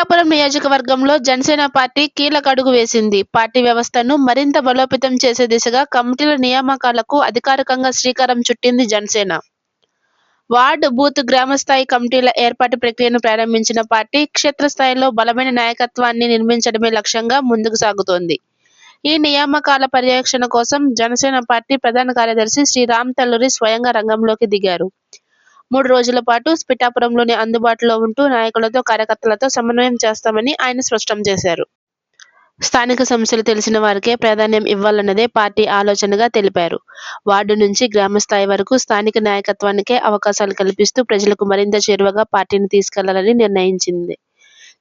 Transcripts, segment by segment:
పిఠాపురం నియోజకవర్గంలో జనసేన పార్టీ కీలక అడుగు వేసింది. పార్టీ వ్యవస్థను మరింత బలోపేతం చేసే దిశగా కమిటీల నియామకాలకు అధికారికంగా శ్రీకారం చుట్టింది జనసేన. వార్డు బూత్ గ్రామ స్థాయి కమిటీల ఏర్పాటు ప్రక్రియను ప్రారంభించిన పార్టీ క్షేత్రస్థాయిలో బలమైన నాయకత్వాన్ని నిర్మించడమే లక్ష్యంగా ముందుకు సాగుతోంది. ఈ నియామకాల పర్యవేక్షణ కోసం జనసేన పార్టీ ప్రధాన కార్యదర్శి శ్రీ రామ్ తల్లూరి స్వయంగా రంగంలోకి దిగారు. మూడు రోజుల పాటు పిఠాపురంలోనే అందుబాటులో ఉంటూ నాయకులతో కార్యకర్తలతో సమన్వయం చేస్తామని ఆయన స్పష్టం చేశారు. స్థానిక సమస్యలు తెలిసిన వారికే ప్రాధాన్యం ఇవ్వాలన్నదే పార్టీ ఆలోచనగా తెలిపారు. వార్డు నుంచి గ్రామ స్థాయి వరకు స్థానిక నాయకత్వానికే అవకాశాలు కల్పిస్తూ ప్రజలకు మరింత చేరువగా పార్టీని తీసుకెళ్ళాలని నిర్ణయించింది.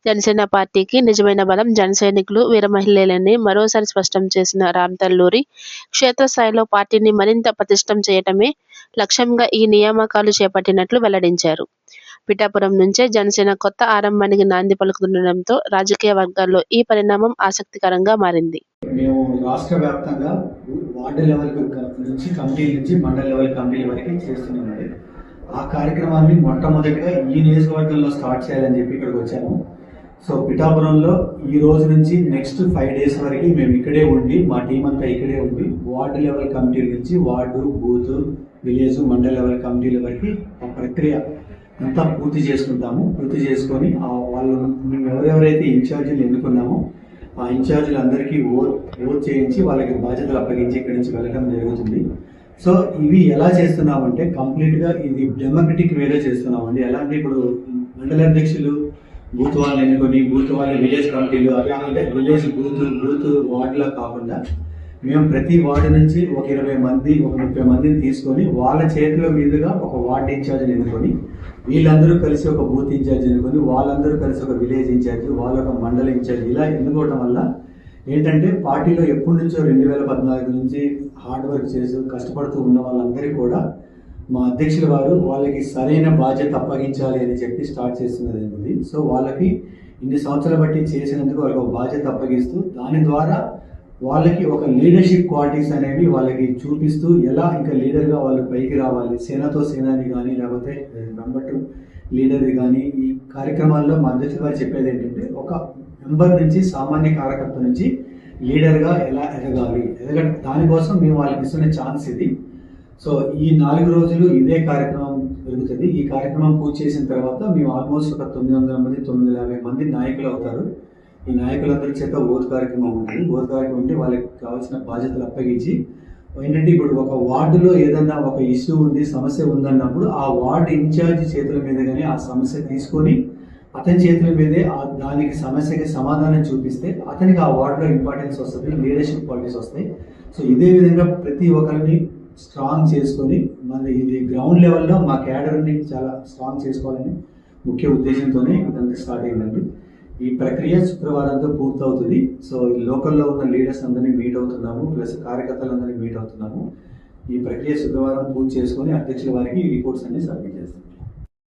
జనసేన పార్టీకి నిజమైన బలం జన సైనికులు వీర మహిళలని మరోసారి స్పష్టం చేసిన రామ్ తల్లూరి క్షేత్రస్థాయిలో పార్టీని మరింత పటిష్టం చేయటమే లక్ష్యంగా ఈ నియామకాలు చేపట్టినట్లు వెల్లడించారు. పిఠాపురం నుంచే జనసేన కొత్త ఆరంభానికి నాంది పలుకుతుండటంతో రాజకీయ వర్గాల్లో ఈ పరిణామం ఆసక్తికరంగా మారింది. మేము రాష్ట్ర వ్యాప్తంగా వార్డు లెవెల్ నుంచి కమిటీల నుంచి మండల లెవెల్ కమిటీల వరకు చేస్తున్నాం ఆ కార్యక్రమాన్ని మొట్టమొదటిగా ఈ నియోజకవర్గంలో స్టార్ట్ చేయాలని చెప్పి ఇక్కడికి వచ్చాము. సో పిఠాపురంలో ఈ రోజు నుంచి నెక్స్ట్ ఫైవ్ డేస్ వరకు మేము ఇక్కడే ఉండి మా టీం అంతా ఇక్కడే ఉండి వార్డు లెవెల్ కమిటీల నుంచి ward booth village mandal level కమిటీల వరకు ఆ ప్రక్రియ అంతా పూర్తి చేసుకుంటాము. పూర్తి చేసుకొని వాళ్ళు మేము ఎవరెవరైతే ఇన్ఛార్జీలు ఎన్నుకున్నామో ఆ ఇన్ఛార్జీలు అందరికీ ఓట్ ఓట్ చేయించి వాళ్ళకి బాధ్యతలు అప్పగించి ఇక్కడి నుంచి వెళ్ళడం జరుగుతుంది. సో ఇవి ఎలా చేస్తున్నామంటే కంప్లీట్గా ఇది డెమోక్రటిక్ వేలో చేస్తున్నామండి. ఎలా అంటే ఇప్పుడు మండల అధ్యక్షులు బూత్ వాళ్ళని ఎన్నుకొని బూత్ వాళ్ళ విలేజ్ కమిటీలు అలా అంటే విలేజ్ బూత్ బూత్ వార్డులో కాకుండా మేము ప్రతి వార్డు నుంచి ఒక ఇరవై మంది ఒక ముప్పై మందిని తీసుకొని వాళ్ళ చేతుల మీదుగా ఒక వార్డు ఇన్ఛార్జ్ని ఎన్నుకొని వీళ్ళందరూ కలిసి ఒక బూత్ ఇన్ఛార్జ్ ఎన్నుకొని వాళ్ళందరూ కలిసి ఒక విలేజ్ ఇన్ఛార్జ్ వాళ్ళ ఒక మండల ఇన్ఛార్జ్ ఇలా ఎన్నుకోవడం వల్ల ఏంటంటే పార్టీలో ఎప్పటి నుంచో రెండు వేల పద్నాలుగు నుంచి హార్డ్ వర్క్ చేస్తూ కష్టపడుతూ ఉన్న వాళ్ళందరికీ కూడా మా అధ్యక్షుల వారు వాళ్ళకి సరైన బాధ్యత అప్పగించాలి అని చెప్పి స్టార్ట్ చేస్తున్నది అనేది సో వాళ్ళకి ఇన్ని సంవత్సరాలు బట్టి చేసినందుకు వాళ్ళకి ఒక బాధ్యత అప్పగిస్తూ దాని ద్వారా వాళ్ళకి ఒక లీడర్షిప్ క్వాలిటీస్ అనేవి వాళ్ళకి చూపిస్తూ ఎలా ఇంకా లీడర్గా వాళ్ళు పైకి రావాలి? సేనతో సేనాని కానీ లేకపోతే నెంబర్ టూ లీడర్ది కానీ ఈ కార్యక్రమాల్లో మా అధ్యక్షులు వారు చెప్పేది ఏంటంటే ఒక మెంబర్ నుంచి సామాన్య కార్యకర్త నుంచి లీడర్గా ఎలా ఎదగాలి? ఎదగ దానికోసం మేము వాళ్ళకి ఇస్తున్న ఛాన్స్ ఇది. సో ఈ నాలుగు రోజులు ఇదే కార్యక్రమం జరుగుతుంది. ఈ కార్యక్రమం పూర్తి చేసిన తర్వాత మేము ఆల్మోస్ట్ ఒక తొమ్మిది వందల మంది తొమ్మిది యాభై మంది నాయకులు అవుతారు. ఈ నాయకులందరి చేత ఓటు కార్యక్రమం ఉంటుంది. ఓటు కార్యక్రమం ఉంటే వాళ్ళకి కావాల్సిన బాధ్యతలు అప్పగించి ఏంటంటే ఇప్పుడు ఒక వార్డులో ఏదన్నా ఒక ఇష్యూ ఉంది సమస్య ఉందన్నప్పుడు ఆ వార్డు ఇన్ఛార్జ్ చేతుల మీద కానీ ఆ సమస్య తీసుకొని అతని చేతుల మీదే ఆ దానికి సమస్యకి సమాధానం చూపిస్తే అతనికి ఆ వార్డులో ఇంపార్టెన్స్ వస్తుంది లీడర్షిప్ క్వాలిటీస్ వస్తాయి. సో ఇదే విధంగా ప్రతి ఒక్కరిని స్ట్రాంగ్ చేసుకొని మన ఇది గ్రౌండ్ లెవెల్లో మా క్యాడర్ని చాలా స్ట్రాంగ్ చేసుకోవాలని ముఖ్య ఉద్దేశంతోనే ఇదంతా స్టార్ట్ అయిందండి. ఈ ప్రక్రియ శుక్రవారంతో పూర్తవుతుంది. సో ఈ లోకల్లో ఉన్న లీడర్స్ అందరినీ మీట్ అవుతున్నాము. ప్లస్ కార్యకర్తలందరినీ మీట్ అవుతున్నాము. ఈ ప్రక్రియ శుక్రవారం పూర్తి చేసుకొని అధ్యక్షుల వారికి ఈ రిపోర్ట్స్ అన్ని సబ్మిట్ చేస్తాం.